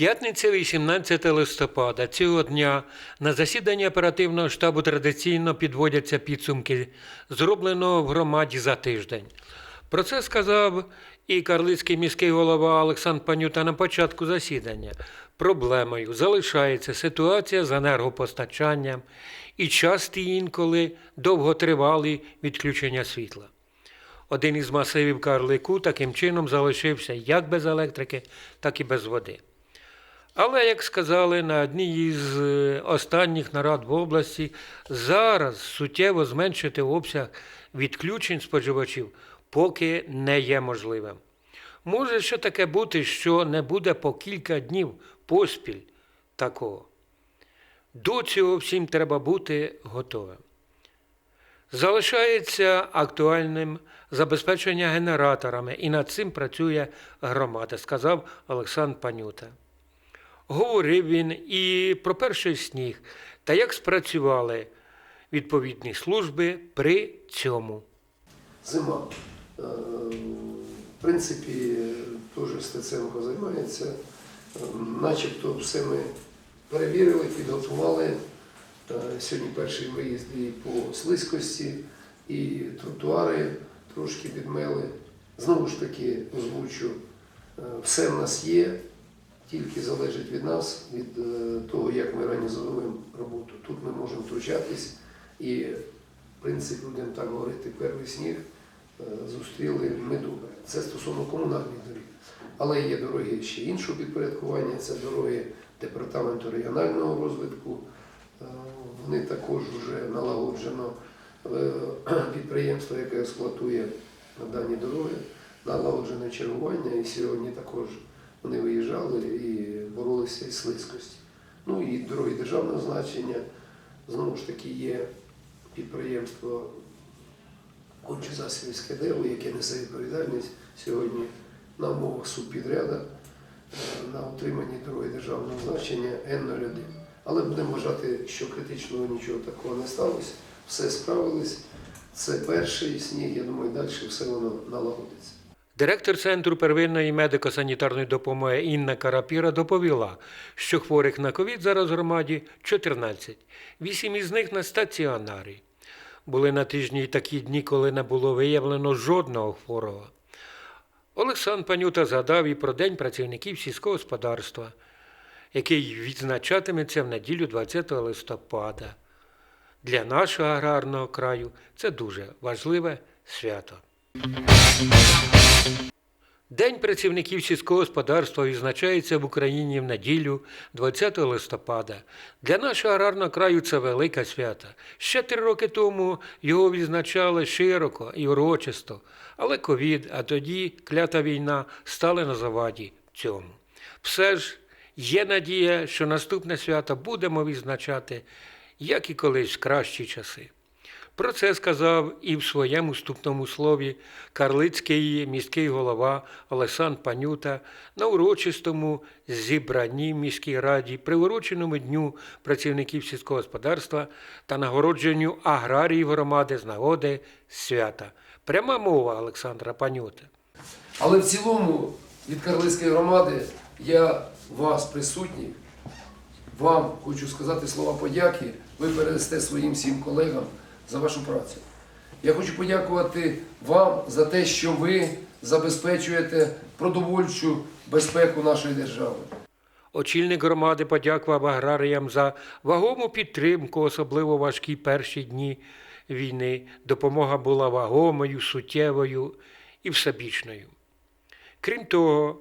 П'ятниця 18 листопада цього дня на засіданні оперативного штабу традиційно підводяться підсумки зробленого в громаді за тиждень. Про це сказав і карлицький міський голова Олександр Панюта на початку засідання. Проблемою залишається ситуація з енергопостачанням і часті інколи довготривалі відключення світла. Один із масивів Карлику таким чином залишився як без електрики, так і без води. Але, як сказали на одній із е, останніх нарад в області, зараз суттєво зменшити обсяг відключень споживачів поки не є можливим. Може ще таке бути, що не буде по кілька днів поспіль такого. До цього всім треба бути готовим. Залишається актуальним забезпечення генераторами, і над цим працює громада, сказав Олександр Панюта. Говорив він і про перший сніг та як спрацювали відповідні служби при цьому. Зима. Е, В принципі, теж Стеценко займається. Начебто все ми перевірили, підготували. Сьогодні перший виїзд і по слизькості, і тротуари трошки підмели. Знову ж таки, озвучу, е, все в нас є, тільки залежить від нас, від е, того, як ми організовуємо роботу. Тут ми можемо втручатись і, в принципі, будемо так говорити, перший сніг е, зустріли ми добре. Це стосовно комунальних доріг. Але є дороги ще іншого підпорядкування, це дороги департаменту регіонального розвитку. Е, Вони також вже налагоджено підприємство, яке експлуатує дані дороги, налагоджене чергування. І сьогодні також вони виїжджали і боролися із слизькості. Ну і дороги державного значення. Знову ж таки, є підприємство Кончезасівське дерево, яке несе відповідальність сьогодні на умовах субпідряда е, на утриманні дороги державного значення Н-01. Але будемо вважати, що критичного нічого такого не сталося, все справились. Це перший сніг, я думаю, далі все воно налагодиться. Директор Центру первинної медико-санітарної допомоги Інна Карапіра доповіла, що хворих на ковід зараз в громаді 14, вісім із них на стаціонарі. Були на тижні й такі дні, коли не було виявлено жодного хворого. Олександр Панюта згадав і про День працівників сільського господарства, який відзначатиметься в неділю 20 листопада. Для нашого аграрного краю це дуже важливе свято. День працівників сільського господарства відзначається в Україні в неділю 20 листопада. Для нашого аграрного краю це велике свято. Ще три роки тому його відзначали широко і урочисто, але ковід, а тоді клята війна стали на заваді цьому. Все ж є надія, що наступне свято будемо відзначати, як і колись в кращі часи. Про це сказав і в своєму вступному слові карлицький міський голова Олександр Панюта на урочистому зібранні міській раді, приуроченому дню працівників сільського господарства та нагородженню аграріїв громади з нагоди свята. Пряма мова Олександра Панюта. Але в цілому від Карлицької громади я вас, присутніх, вам хочу сказати слова подяки. Ви передасте своїм всім колегам за вашу працю. Я хочу подякувати вам за те, що ви забезпечуєте продовольчу безпеку нашої держави. Очільник громади подякував аграріям за вагому підтримку, особливо важкі перші дні війни. Допомога була вагомою, суттєвою і всебічною. Крім того,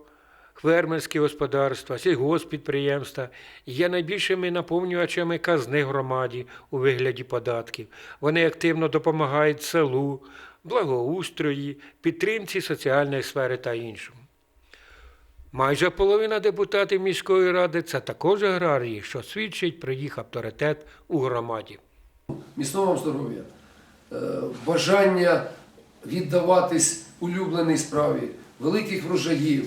фермерські господарства, сільгоспідприємства є найбільшими наповнювачами казни громаді у вигляді податків. Вони активно допомагають селу, благоустрої, підтримці соціальної сфери та іншому. Майже половина депутатів міської ради це також аграрії, що свідчить про їх авторитет у громаді. Міцного здоров'я, е, бажання віддаватись улюбленій справі, великих врожаїв,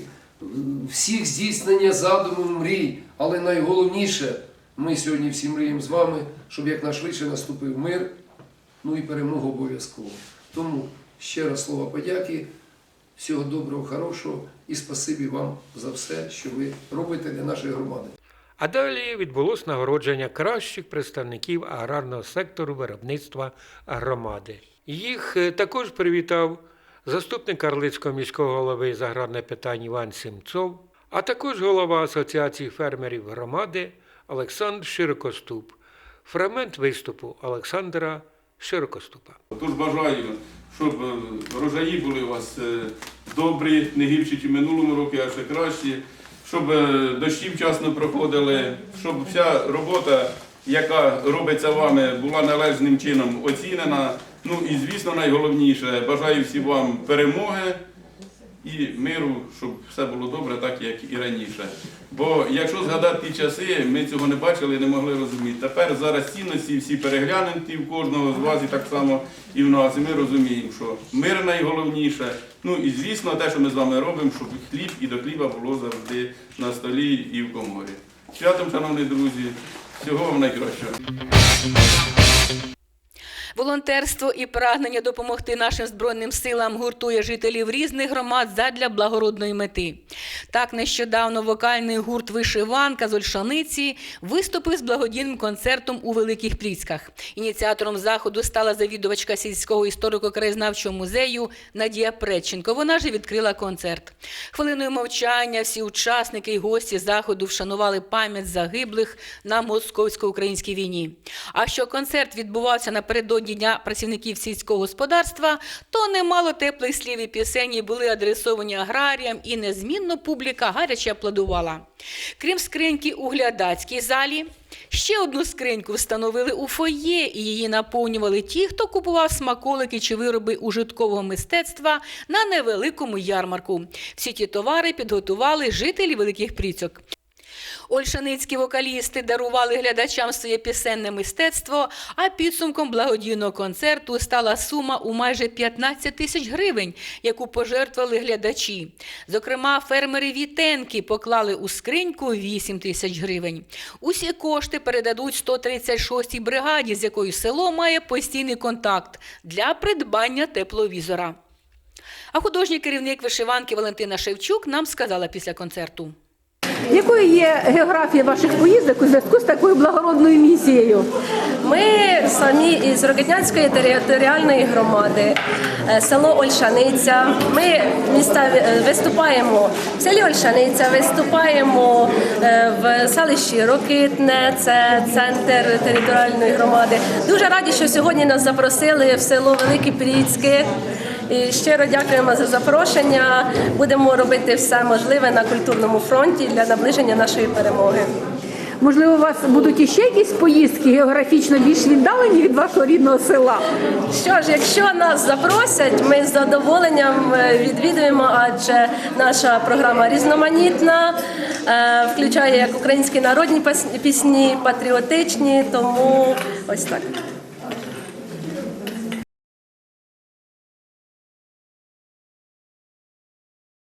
всіх здійснення задуму мрій. Але найголовніше, ми сьогодні всі мріємо з вами, щоб якнайшвидше наступив мир, ну і перемогу обов'язково. Тому ще раз слова подяки. Всього доброго, хорошого і спасибі вам за все, що ви робите для нашої громади. А далі відбулось нагородження кращих представників аграрного сектору виробництва громади. Їх е, також привітав заступник Карлицького міського голови з аграрних питань Іван Сімцов, а також голова Асоціації фермерів громади Олександр Широкоступ. Фрагмент виступу Олександра Широкоступа. Тож бажаю, щоб е, врожаї були у вас е, добрі, не гірші, ніж минулому році, а ще кращі, щоб е, дощі вчасно проходили, щоб вся робота, яка робиться вами, була належним чином оцінена. Ну і звісно, найголовніше, бажаю всім вам перемоги і миру, щоб все було добре, так як і раніше. Бо якщо згадати ті часи, ми цього не бачили, і не могли розуміти. Тепер зараз цінності всі переглянуті в кожного з вас і так само і в нас. І ми розуміємо, що мир найголовніше. Ну і звісно, те, що ми з вами робимо, щоб хліб і до хліба було завжди на столі і в коморі. Святом, шановні друзі, всього вам найкращого. Волонтерство і прагнення допомогти нашим збройним силам гуртує жителів різних громад задля благородної мети. Так нещодавно вокальний гурт Вишиванка з Ольшаниці виступив з благодійним концертом у Великих Пліцьках. Ініціатором заходу стала завідувачка сільського історико-краєзнавчого музею Надія Предченко. Вона ж відкрила концерт. Хвилиною мовчання всі учасники і гості заходу вшанували пам'ять загиблих на московсько-українській війні. А що концерт відбувався напередодні Дня працівників сільського господарства, то немало теплих слів і пісень були адресовані аграріям, і незмінно публіка гаряче аплодувала. Крім скриньки у глядацькій залі, ще одну скриньку встановили у фоє, і її наповнювали ті, хто купував смаколики чи вироби ужиткового мистецтва на невеликому ярмарку. Всі ті товари підготували жителі великих пріцьок. Ольшаницькі вокалісти дарували глядачам своє пісенне мистецтво, а підсумком благодійного концерту стала сума у майже 15 тисяч гривень, яку пожертвували глядачі. Зокрема, фермери Вітенки поклали у скриньку 8 тисяч гривень. Усі кошти передадуть 136-й бригаді, з якою село має постійний контакт для придбання тепловізора. А художній керівник вишиванки Валентина Шевчук нам сказала після концерту. Якою є географія ваших поїздок у зв'язку з такою благородною місією? Ми самі із Рокетнянської територіальної громади, е, село Ольшаниця. Ми міста е, виступаємо в селі Ольшаниця, виступаємо е, в селищі Рокитне, це центр територіальної громади. Дуже раді, що сьогодні нас запросили в село Великі Пріцьки. І щиро дякуємо за запрошення. Будемо робити все можливе на культурному фронті для наближення нашої перемоги. Можливо, у вас будуть іще якісь поїздки географічно більш віддалені від вашого рідного села? Що ж, якщо нас запросять, ми з задоволенням е, відвідуємо, адже наша програма різноманітна, е, включає як українські народні пісні, патріотичні, тому ось так.